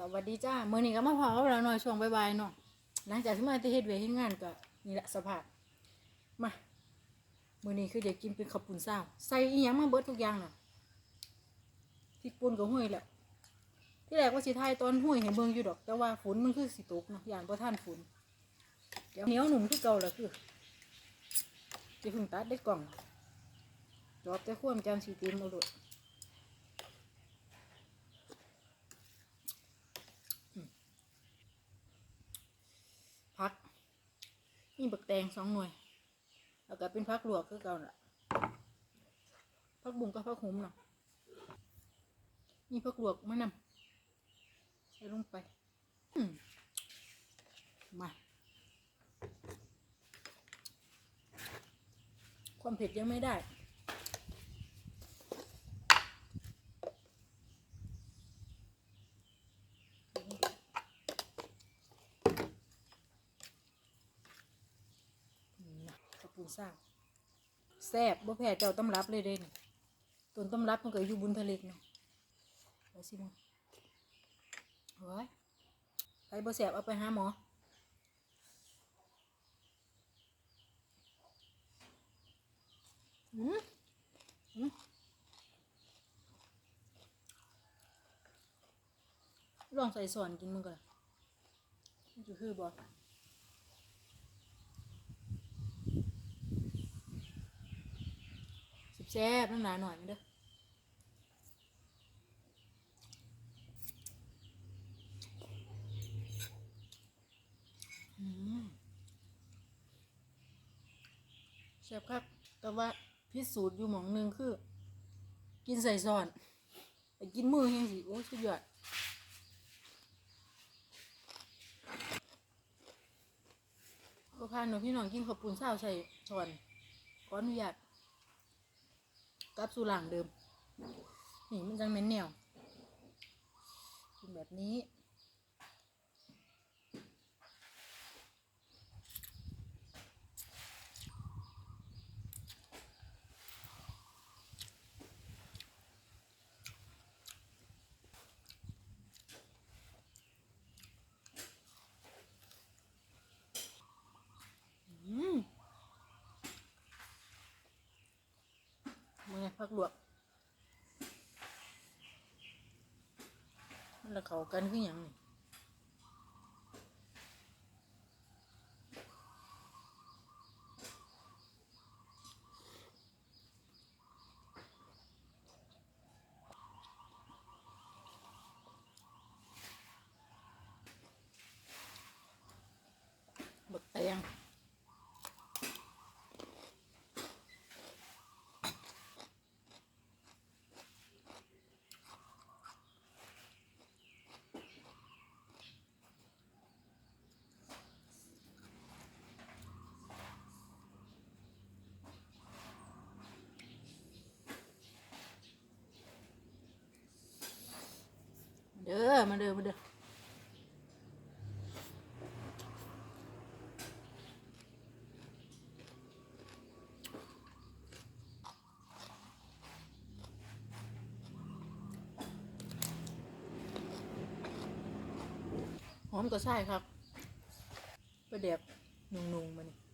สวัสดีจ้ามื้อนี้ก็มาพอกับเราหน่อยช่วงบ่ายๆเนาะหลังจากที่มาที่เฮ็ดเวรเฮ็ดงานก็นี่แหละสภาพมามื้อนี้คือเดี๋ยวกินเป็นข้าวปุ้นซ่าวใส่อีหยังมาเบิดทุกอย่างน่ะพริกป่นก็ห้วยแหละที่แรกว่าสิทายตอนห้วยให้เบิ่งอยู่ดอก แต่ว่าฝนมันคือสิตกเนาะย่านบ่ทันฝนเดี๋ยวเหนียวหนุ่มคือเก่าละคือจะพิ่งตัดได้กล่องจอบแต่ควมจำสิเต็มเอาดพัก มีบักแตงสองหน่วย แล้วก็เป็นพักหลวกคือเก่าน่ะพักบุ้งกับพักหุมเนาะนี่พักหลวกมะนำใส่ลงไปมา ความเผ็ดยังไม่ได้ นะกระปูนซ่างแซ่บบ่แพ้เจ้าตำรับเลยเด้นี่ต้นตำรับมันก็อยู่บุญทะเลกเนาะไปสิมึงโอ้ยไปบ่แซ่บเอาไปหาหมออืมอืมลองใส่ส่วนกินมึงก่อนมันจะคือบ่ สิบ แซ่บน้ำหนาหน่อยไหมเด้ออืมแซ่บครับ แต่ว่าพิสูจน์อยู่หมองหนึ่งคือ กินใส่ซอนไปกินมือเฮงสิ โอ้สุดยอดก็พาหนูพี่น้องกินข้าวปุ้นเช้าวใส่ช้อนขออนุญาต กับสูหลางเดิม นี่มันจังเหม็นแนวกินแบบนี้ อืมมันพั กลวกมันละเขากันคืออย่างนี้บักแตง เด้อมาเด้อมาเด้อหอมก็ใช่ครับไปแดบนุ่งๆมานี่